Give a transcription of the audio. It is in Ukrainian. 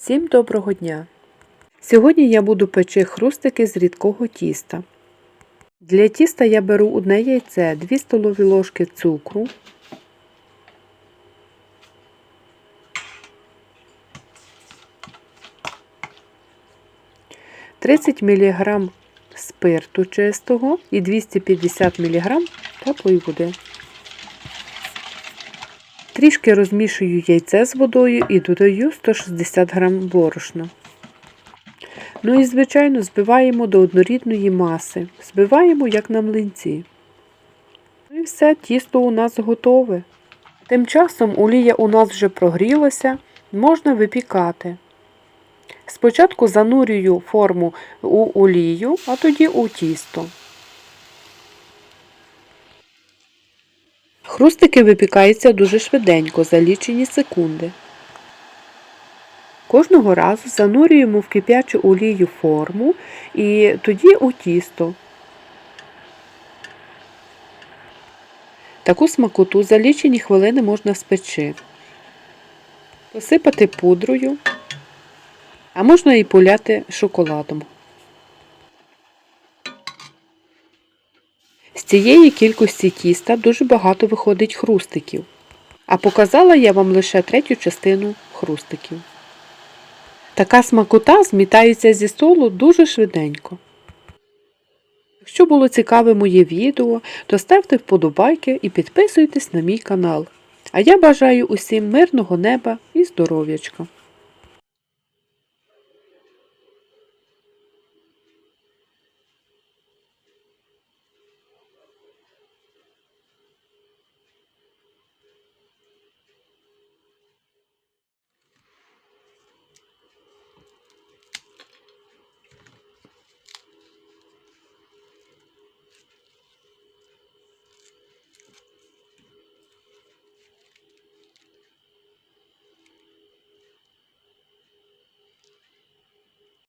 Всім доброго дня! Сьогодні я буду печи хрустики з рідкого тіста. Для тіста я беру одне яйце, 2 столові ложки цукру, тридцять мг спирту чистого і 250 мг теплої води. Трішки розмішую яйце з водою і додаю 160 г борошна. Ну і, звичайно, збиваємо до однорідної маси. Збиваємо як на млинці. Ну і все, тісто у нас готове. Тим часом олія у нас вже прогрілася, можна випікати. Спочатку занурюю форму у олію, а тоді у тісто. Хрустики випікаються дуже швиденько, за лічені секунди. Кожного разу занурюємо в кип'ячу олію форму і тоді у тісто. Таку смакоту за лічені хвилини можна спечи. Посипати пудрою, а можна і поляти шоколадом. З цієї кількості тіста дуже багато виходить хрустиків. А показала я вам лише третю частину хрустиків. Така смакота змітається зі столу дуже швиденько. Якщо було цікаве моє відео, то ставте вподобайки і підписуйтесь на мій канал. А я бажаю усім мирного неба і здоров'ячка!